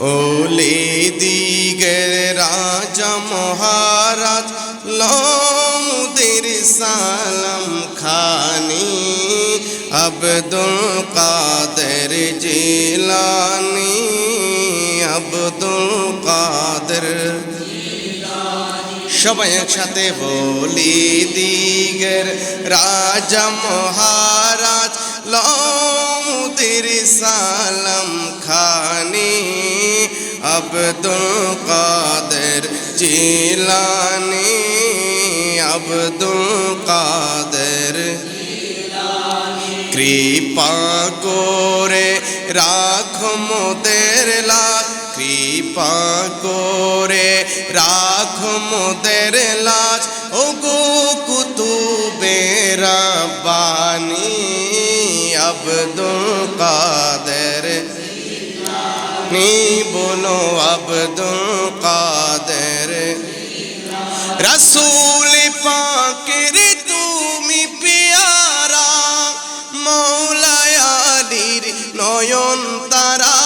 ওলি দিগের রাজা মহারাজ লমুদের সালাম খানি, আব্দুল কাদের জিলানি, আব্দুল কাদের সবাই একসাথে বলি দিগের রাজা মহারাজ লমুদের সালাম আব্দুল কাদের জিলানি, আব্দুল কাদের কৃপা করে রাখ মোদের লাখ কৃপা করে রাখ মোদের লাজ ও গো কুতুবের বাণী আব্দুল কাদের নি বলো আব্দুল কাদের রসুল পাকের তুমি পিয়ারা মৌলায়ালির নয়ন তারা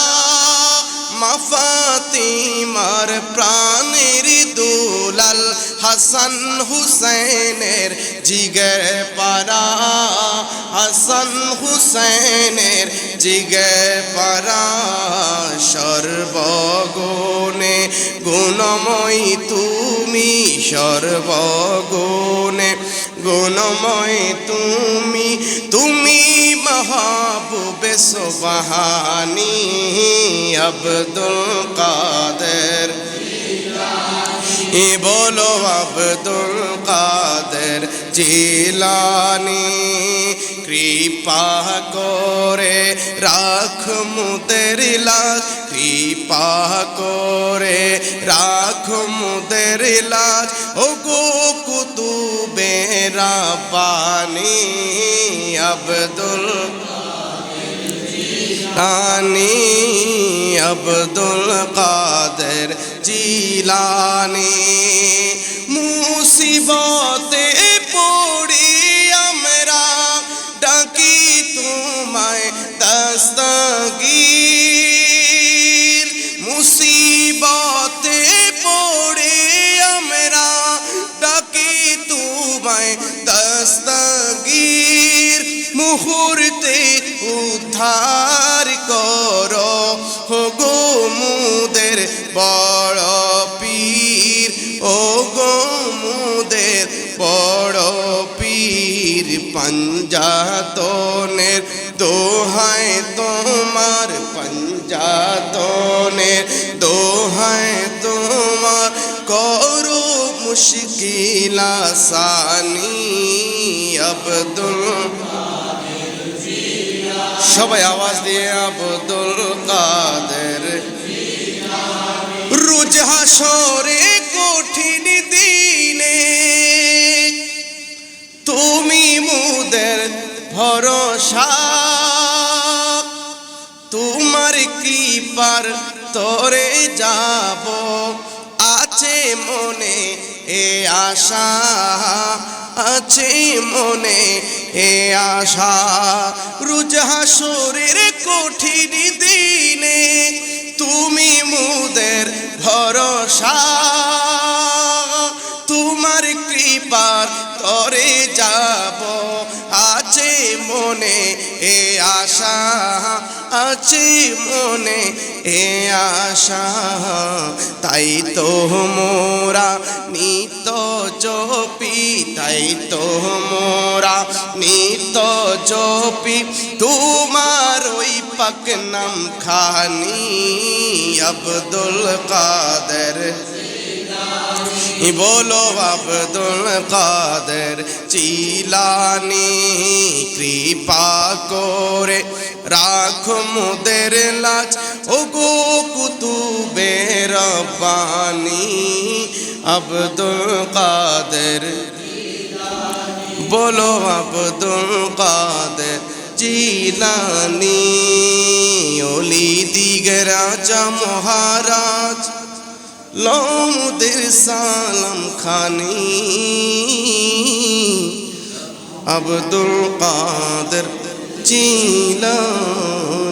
মাফাতিমার প্রাণের দুলাল হাসান হুসেনের জিগর পারা হাসান হুসেনের জিগর পারা সর্বগুণে গুণময় তুমি, সর্বগুণে গুণময় তুমি তুমি মহাবুবে সোবাহানি আব্দুল কাদের এ বলো আব্দুল কাদের জিলানি, কৃপা করে রাখ মুদের লাখ কৃপা করে রাখ মুদের লাখ ও গো কুতুবে রাব্বানি আব্দুল রানী আব্দুল কাদের জিলানি, মুসিবতে পড়ি আমরা। ডাকি তোমায় দস্তগীর, মুসিবতে পড়ে আমরা। ডাকি তোমায় দস্তগীর, মুহূর্তে উদ্ধার করো। হো গো মুদের বড় পঞ্জাতনের দোহায় তোমার, পঞ্জাতনের দোহায় তোমার করো মুশকিল আসানি আব্দুল সবাই আওয়াজ দিয়ে আব্দুল কাদের। রোজ হাসরে তোমার কৃপার তরে যাব? আছে মনে এ আশা, আছে মনে এ আশা। রুজ হাসরের কঠিন দিনে তুমি মুদের ভরসা। তোমার কৃপার তরে আশা আছে মনে, এ আশা। তাই তো মোরা নিত জপি, তাই তো মোরা নিত জপি। তোমার ওই পাক নাম খানি আব্দুল কাদের। বলো আব্দুল কাদের, চিলানি কৃপা করে। রাখ মুদের লাজ ও গো কুতুবে রব্বানি আব্দুল কাদের বলো, আব্দুল কাদের জিলানি। ওলি দিগে রাজা মহারাজ, লমুদের সালাম খানি। আব্দুল কাদের জিলানি